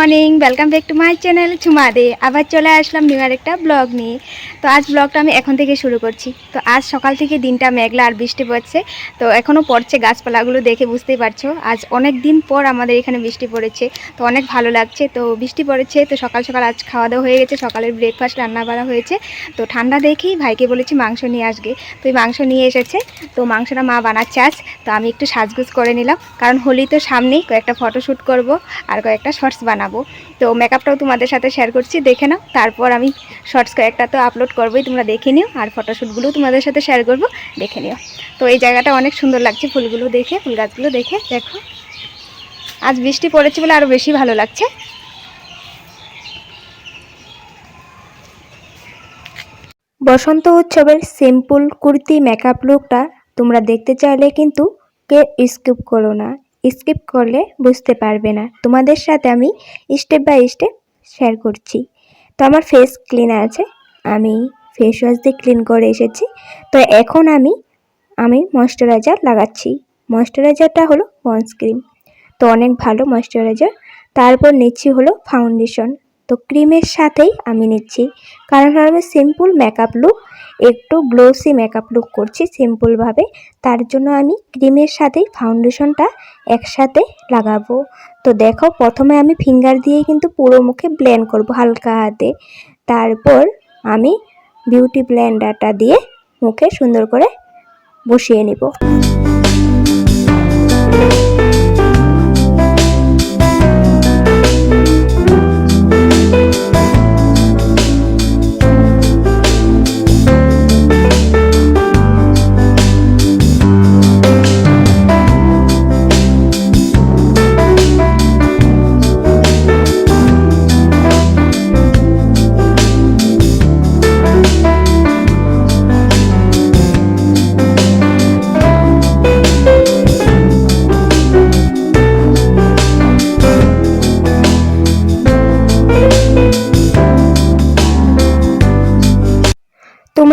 Morning welcome back to my channel চুমাদে আবার চলে আসলাম new আর একটা ব্লগ নিয়ে। তো আজ ব্লগটা আমি এখন থেকে শুরু করছি। তো আজ সকাল থেকে দিনটা মেঘলা আর বৃষ্টি পড়ছে। তো এখনও পড়ছে গাছপালাগুলো দেখে বুঝতেই পারছ। আজ অনেক দিন পর আমাদের এখানে বৃষ্টি পড়েছে। তো অনেক ভালো লাগছে। তো বৃষ্টি পড়েছে, তো সকাল সকাল আজ খাওয়া দাওয়া হয়ে গেছে। সকালের ব্রেকফাস্ট রান্না করা হয়েছে। তো ঠান্ডা দেখেই ভাইকে বলেছি মাংস নিয়ে আসবে। তো এই মাংস নিয়ে এসেছে। তো মাংসটা মা বানাচ্ছে আজ। তো আমি একটু সাজগুজ করে নিলাম। কারণ হোলি তো সামনেই কয়েকটা ফটোশ্যুট করব আর কয়েকটা শর্টস বানাবো। তো মেকআপটাও তোমাদের সাথে শেয়ার করছি, দেখে নাও। তারপর আমি শর্টস কয়েকটা তো আপলোড করবোই, তোমরা দেখে নিও। আর ফটোশ্যুটগুলোও তোমাদের সাথে শেয়ার করব, দেখে নিও। তো এই জায়গাটা অনেক সুন্দর লাগছে ফুলগুলো দেখে, ফুল গাছগুলো দেখে, দেখো। আজ বৃষ্টি পড়েছে বলে আরও বেশি ভালো লাগছে। বসন্ত উৎসবের সিম্পল কুর্তি মেকআপ লুকটা তোমরা দেখতে চাইলে কিন্তু কে স্কিপ করো না। স্কিপ করলে বুঝতে পারবে না। তোমাদের সাথে আমি স্টেপ বাই স্টেপ শেয়ার করছি। তো আমার ফেস ক্লিন আছে, আমি ফেস ওয়াশ দিয়ে ক্লিন করে এসেছি। তো এখন আমি আমি ময়শ্চারাইজার লাগাচ্ছি। ময়শ্চারাইজারটা হলো পন্স ক্রিম তো অনেক ভালো ময়শ্চারাইজার তারপর নিচ্ছি হলো ফাউন্ডেশন তো ক্রিমের সাথেই আমি নিচ্ছি। কারণ আমি সিম্পল মেকআপ লুক একটু গ্লোসি মেকআপ লুক করছি সিম্পলভাবে তার জন্য আমি ক্রিমের সাথেই ফাউন্ডেশনটা একসাথে লাগাবো। তো দেখো, প্রথমে আমি ফিঙ্গার দিয়ে কিন্তু পুরো মুখে ব্লেন্ড করব হালকা হাতে। তারপর আমি বিউটি ব্লেন্ডারটা দিয়ে মুখে সুন্দর করে বসিয়ে নিব।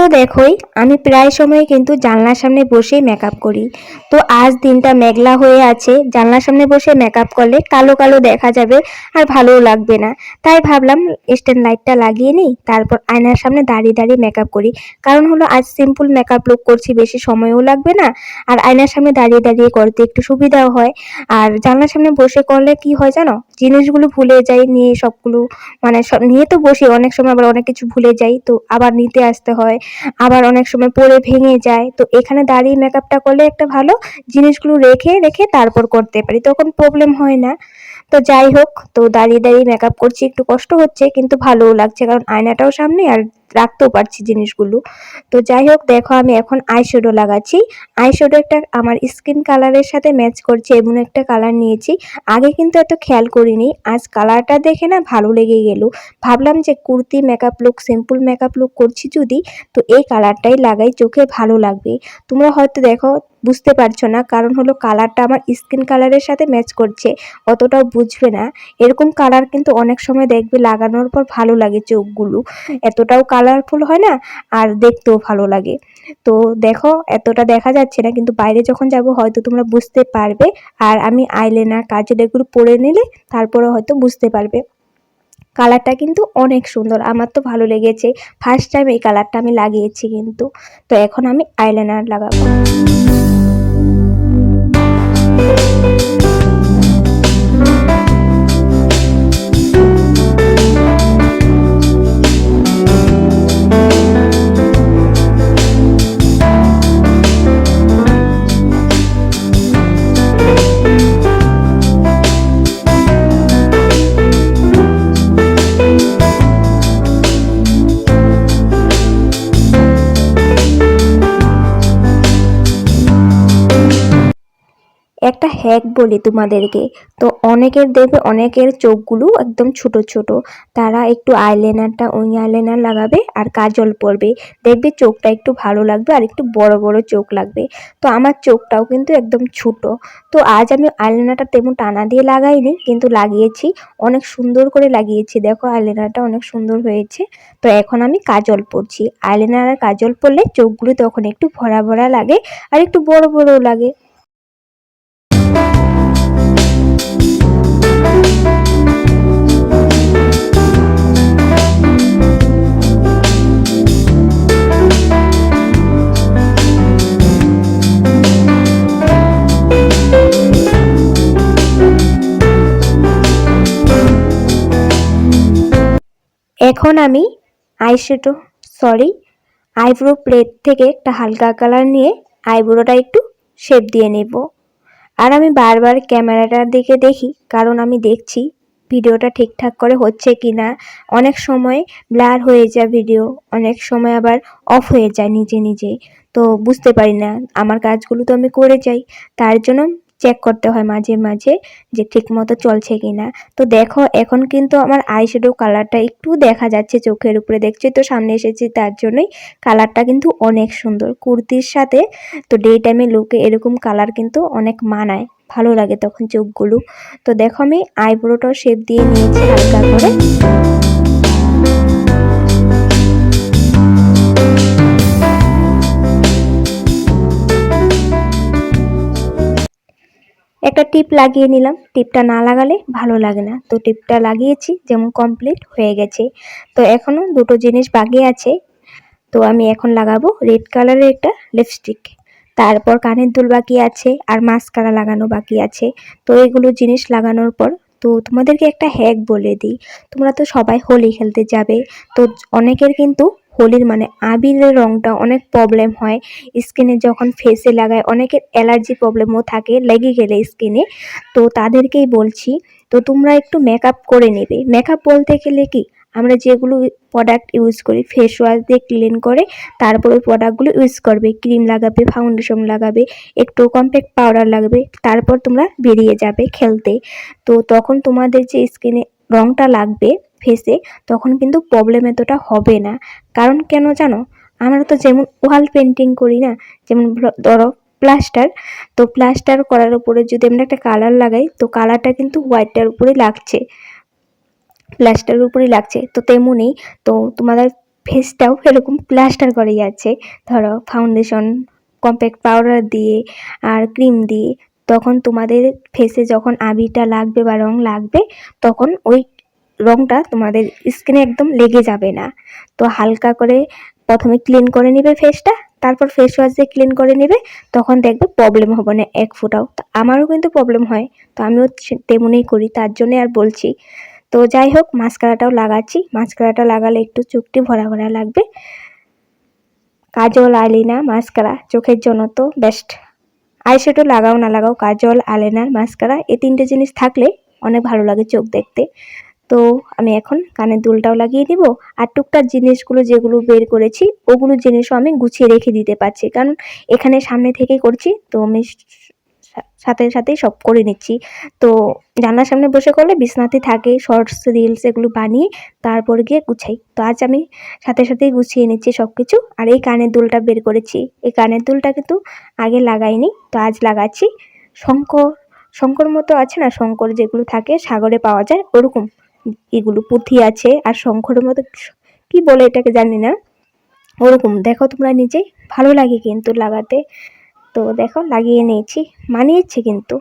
তো দেখোই, আমি প্রায় সময় কিন্তু জানলার সামনে বসেই মেকআপ করি। তো আজ দিনটা মেঘলা হয়ে আছে, জানলার সামনে বসে মেকআপ করলে কালো কালো দেখা যাবে আর ভালোও লাগবে না। তাই ভাবলাম স্ট্যান্ড লাইটটা লাগিয়ে নিই, তারপর আয়নার সামনে দাঁড়িয়ে দাঁড়িয়ে মেকআপ করি। কারণ হলো আজ সিম্পল মেকআপ লুক করছি, বেশি সময়ও লাগবে না, আর আয়নার সামনে দাঁড়িয়ে দাঁড়িয়ে করতে একটু সুবিধাও হয়। আর জানলার সামনে বসে করলে কি হয় জানো, জিনিসগুলো ভুলে যাই, নিয়ে সবগুলো মানে সব, নিয়ে তো বসি, অনেক সময় আবার অনেক কিছু ভুলে যাই, তো আবার নিতে আসতে হয়। আবার অনেক সময় পরে ভেঙে যায়। তো এখানে দাঁড়িয়ে মেকআপটা করলে একটা ভালো জিনিসগুলো রেখে রেখে তারপর করতে পারি। তখন প্রবলেম হয় না। তো যাই হোক, তো দাঁড়িয়ে দাঁড়িয়ে মেকআপ করছি, একটু কষ্ট হচ্ছে, কিন্তু ভালোও লাগছে। কারণ আয়নাটাও সামনে আর রাখতেও পারছি জিনিসগুলো। তো যাই হোক, দেখো আমি এখন আইশ্যাডো লাগাচ্ছি। আইশ্যাডো একটা আমার স্কিন কালারের সাথে ম্যাচ করছে, এমন একটা কালার নিয়েছি। আগে কিন্তু এত খেয়াল করিনি, আজ কালারটা দেখে না ভালো লেগে গেল। ভাবলাম যে kurti makeup look simple makeup look করছি যদি, তো এই কালারটাই লাগাই, চোখে ভালো লাগবে। তোমরা হয়তো দেখো বুঝতে পারছ না। কারণ হলো কালারটা আমার স্কিন কালারের সাথে ম্যাচ করছে। অতটাও বুঝবে না। এরকম কালার কিন্তু অনেক সময় দেখবে লাগানোর পর ভালো লাগে চোখগুলো। এতটাও কালারফুল হয় না, আর দেখতেও ভালো লাগে। তো দেখো, এতটা দেখা যাচ্ছে না, কিন্তু বাইরে যখন যাব হয়তো তোমরা বুঝতে পারবে। আর আমি আইলেনার কাজল এগুলো পরে নিলে তারপরে হয়তো বুঝতে পারবে। কালারটা কিন্তু অনেক সুন্দর। আমার তো ভালো লেগেছে। ফার্স্ট টাইম এই কালারটা আমি লাগিয়েছি কিন্তু। তো এখন আমি আইলাইনার লাগাবো। একটা হ্যাক বলি তোমাদেরকে। তো অনেকের দেখবে, অনেকের চোখগুলো একদম ছোট ছোট। তারা একটু আইলাইনারটা ওই আইলাইনার লাগাবে আর কাজল পরবে। দেখবে চোখটা একটু ভালো লাগবে আর একটু বড় বড় চোখ লাগবে। তো আমার চোখটাও কিন্তু একদম ছোট। তো আজ আমি আইলাইনারটা তেমন টানা দিয়ে লাগাইনি, কিন্তু লাগিয়েছি। অনেক সুন্দর করে লাগিয়েছি। দেখো আইলাইনারটা অনেক সুন্দর হয়েছে। তো এখন আমি কাজল পরছি। আইলাইনার আর কাজল পরলে চোখগুলো তখন একটু ভরা ভরা লাগে আর একটু বড় বড় লাগে। এখন আমি আইশ্যাডো সরি আইব্রো প্লেট থেকে একটা হালকা কালার নিয়ে আইব্রোটা একটু শেপ দিয়ে নেব। আর আমি বারবার ক্যামেরাটার দিকে দেখি, কারণ আমি দেখছি ভিডিওটা ঠিকঠাক করে হচ্ছে কি না অনেক সময় ব্লার হয়ে যায় ভিডিও অনেক সময় আবার অফ হয়ে যায় নিজে নিজে। তো বুঝতে পারি না, আমার কাজগুলো তো আমি করে যাই, তার জন্য চেক করতে হয় মাঝে মাঝে যে ঠিক মতো চলছে কি না তো দেখো, এখন কিন্তু আমার আইশ্যাডো কালারটা একটু দেখা যাচ্ছে চোখের উপরে। দেখছি তো সামনে এসেছি, তার জন্যই কালারটা কিন্তু অনেক সুন্দর। কুর্তির সাথে তো ডে টাইমে লুকে এরকম কালার কিন্তু অনেক মানায়। ভালো লাগে তখন চোখগুলো। তো দেখো আমি আইব্রোটাও শেপ দিয়ে নিয়েছি হালকা করে। একটা টিপ লাগিয়ে নিলাম। টিপটা না লাগালে ভালো লাগে না। তো টিপটা লাগিয়েছি, যেমন কমপ্লিট হয়ে গেছে। তো এখনও দুটো জিনিস বাকি আছে। তো আমি এখন লাগাবো রেড কালারের একটা লিপস্টিক তারপর কানের দুল বাকি আছে, আর মাস্কারা লাগানো বাকি আছে। তো এগুলো জিনিস লাগানোর পর, তো তোমাদেরকে একটা হ্যাক বলে দিই। তোমরা তো সবাই হোলি খেলতে যাবে। তো অনেকের কিন্তু হোলির মানে আবিরের রঙটা অনেক প্রবলেম হয়। স্কিনে যখন ফেসে লাগায়, অনেকের অ্যালার্জি প্রবলেমও থাকে, লেগে গেলে স্কিনে তো তাদেরকেই বলছি, তো তোমরা একটু মেকআপ করে নেবে। মেকআপ বলতে গেলে কি, আমরা যেগুলো প্রোডাক্ট ইউজ করি ফেস ওয়াশ দিয়ে ক্লিন করে, তারপর প্রোডাক্টগুলো ইউজ করবে। ক্রিম লাগাবে ফাউন্ডেশন লাগাবে, একটু কম্প্যাক্ট পাউডার লাগবে, তারপর তোমরা বেরিয়ে যাবে খেলতে। তো তখন তোমাদের যে স্কিনে রঙটা লাগবে ফেসে তখন কিন্তু প্রবলেম এতটা হবে না। কারণ কেন জানো? আমরা তো যেমন ওয়াল পেন্টিং করি না, যেমন ধরো প্লাস্টার তো প্লাস্টার করার উপরে যদি আমরা একটা কালার লাগাই, তো কালারটা কিন্তু হোয়াইটটার উপরে লাগছে। প্লাস্টারের উপরেই লাগছে, তো তেমনই তো তোমাদের ফেসটাও এরকম প্লাস্টার করে যাচ্ছে ধরো ফাউন্ডেশন কম্প্যাক্ট পাউডার দিয়ে আর ক্রিম দিয়ে, তখন তোমাদের ফেসে যখন আবিটা লাগবে বা রং লাগবে, তখন ওই রংটা তোমাদের স্কিনে একদম লেগে যাবে না। তো হালকা করে প্রথমে ক্লিন করে নেবে ফেসটা তারপর ফেস ওয়াশ দিয়ে ক্লিন করে নেবে, তখন দেখবে প্রবলেম হবে না এক ফোঁটাও। তো আমারও কিন্তু প্রবলেম হয়, তো আমিও তেমনই করি, তার জন্যে আর বলছি। তো যাই হোক মাস্কারাটাও লাগাচ্ছি মাস্কারাটা লাগালে একটু চোখটি ভরা ভরা লাগবে। কাজল আলিনা মাস্কারা চোখের জন্য তো বেস্ট আইশ্যাডো লাগাও না লাগাও, কাজল, আলেনার মাস্কারা এই তিনটে জিনিস থাকলে অনেক ভালো লাগে চোখ দেখতে। তো আমি এখন কানের দুলটাও লাগিয়ে দিব আর টুকটাক জিনিসগুলো যেগুলো বের করেছি, ওগুলো জিনিসও আমি গুছিয়ে রেখে দিতে পারছি। কারণ এখানে সামনে থেকেই করছি, তো আমি সাথে সাথেই সব করে নিচ্ছি। তো জানলার সামনে বসে করলে বিছনাতে থাকে শর্টস রিলস এগুলো বানিয়ে তারপর গিয়ে গুছাই। তো আজ আমি সাথে সাথেই গুছিয়ে নিচ্ছি সব কিছু আর এই কানের দুলটা বের করেছি। এই কানের দুলটা কিন্তু আগে লাগাইনি, তো আজ লাগাচ্ছি। শঙ্কর শঙ্কর মতো আছে না, শঙ্কর যেগুলো থাকে, সাগরে পাওয়া যায়, ওরকম। এগুলো পুঁথি আছে আর শঙ্করের মতো কি বলে এটাকে জানি না। ওরকম, দেখো তোমরা নিজেই ভালো লাগে কিন্তু লাগাতে। তো দেখো, লাগিয়ে নিয়েছি, মানিয়েছে কিন্তু।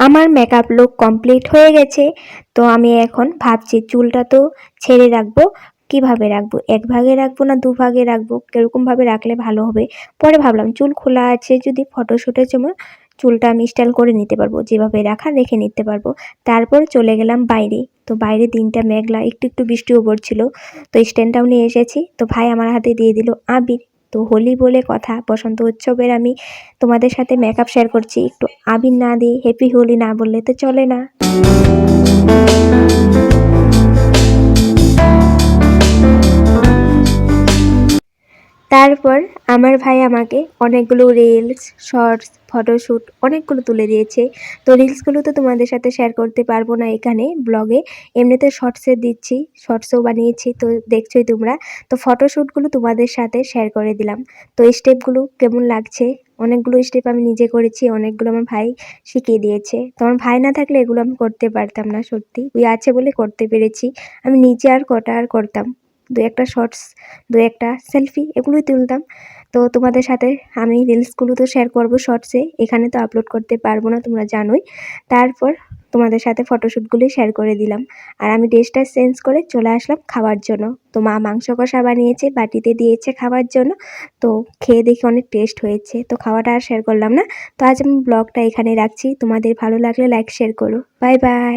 আমার মেকআপ লুক কমপ্লিট হয়ে গেছে, তো আমি এখন ভাবছি চুলটা তো ছেড়ে রাখব। কীভাবে রাখব? এক ভাগে রাখব না দু ভাগে রাখব? কীরকমভাবে রাখলে ভালো হবে? পরে ভাবলাম, চুল খোলা আছে যদি ফটোশ্যুটের সময় চুলটা আমি স্টাইল করে নিতে পারব, যেভাবে রাখা রেখে নিতে পারব। তারপর চলে গেলাম বাইরে। তো বাইরে দিনটা মেঘলা, একটু একটু বৃষ্টিও পড়ছিল। তো স্ট্যান্ডটাও নিয়ে এসেছি। তো ভাই আমার হাতে দিয়ে দিল, আবির, তো হোলি বলে কথা, বসন্ত উৎসবের আমি তোমাদের সাথে মেকআপ শেয়ার করছি। একটু আবির না দিয়ে হ্যাপি হোলি না বললে তো চলে না। তারপর আমার ভাই আমাকে অনেকগুলো রিলস শর্টস ফটোশ্যুট অনেকগুলো তুলে দিয়েছে। তো রিলসগুলো তো তোমাদের সাথে শেয়ার করতে পারব না এখানে ব্লগে এমনিতে শর্টসে দিচ্ছি শর্টসও বানিয়েছি, তো দেখছোই তোমরা। তো ফটোশ্যুটগুলো তোমাদের সাথে শেয়ার করে দিলাম। তো স্টেপগুলো কেমন লাগছে? অনেকগুলো স্টেপ আমি নিজে করেছি, অনেকগুলো আমার ভাই শিখিয়ে দিয়েছে। তো আমার ভাই না থাকলে এগুলো আমি করতে পারতাম না, সত্যি। ওই আছে বলে করতে পেরেছি। আমি নিজে আর কটা আর করতাম। দু একটা শর্টস দু একটা সেলফি এগুলোই তুলতাম। তো তোমাদের সাথে আমি রিলসগুলো তো শেয়ার করব শর্টসে এখানে তো আপলোড করতে পারব না, তোমরা জানোই। তারপর তোমাদের সাথে ফটোশ্যুটগুলি শেয়ার করে দিলাম। আর আমি ড্রেসটা চেঞ্জ করে চলে আসলাম খাওয়ার জন্য। তো মা মাংস কষা বানিয়েছে, বাটিতে দিয়েছে খাওয়ার জন্য। তো খেয়ে দেখি অনেক টেস্ট হয়েছে। তো খাওয়াটা আর শেয়ার করলাম না। তো আজ আমি ব্লগটা এখানে রাখছি। তোমাদের ভালো লাগলে লাইক শেয়ার করো। Bye bye